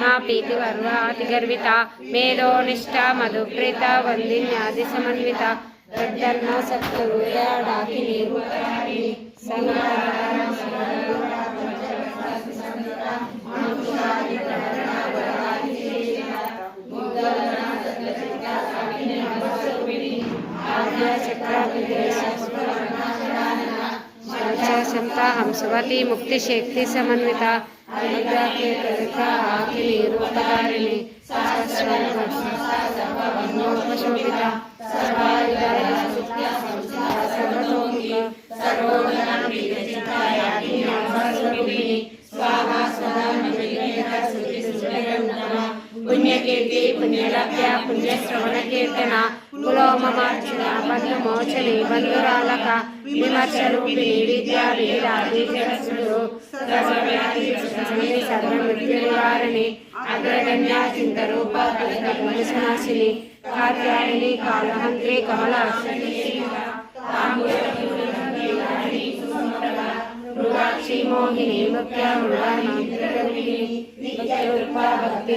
మా ప్రీతి గర్వాతి. గర్విత మేధోనిష్ట మధుప్రీత వందిన్యాది సమన్విత. పెద్దన్న సత్కరుయ డాకి हम सुवती मुक्ति शक्ति समन्विता పుణ్యకీర్తి పుణ్యలభ్య పుణ్యశ్రవణ కీర్తన కులోమమార్చున బంధు మోచని బంధురాలక విమర్శరూపిణి విద్యా వేదాది జగత్సుడు సర్వమృత్యు నివారణి అగ్రగణ్య చింత రూప నాశిని కాత్యాయని కాళహంత్రి కమలాక్షి మృగాక్షి మోహిని ముఖ్య మృగానందరూపిణి భక్తి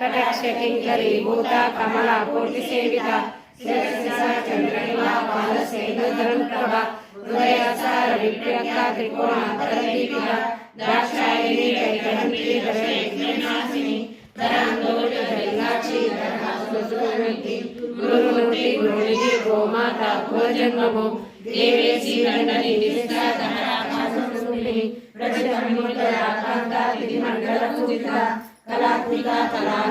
कटाक्ष किङ्करी भूता कमला कोटिसेविता चन्द्रहिमा पादसेन्दुधरं प्रभा हृदयासार विप्रक्ता त्रिकोणा तरदीपिका द्राक्षायिनी कैकण्ठी दशयज्ञनाशिनी धरान्दोट गङ्गाक्षी धरासुरमिति गुरुमूर्ति गुरुनिधि गोमाता गोजन्मभो। देवेशी रण्डनि निष्ठा धरा कासुसुमिनी प्रचितमिमुतरा कान्ता तिरिमण्डलपूजिता पिता कला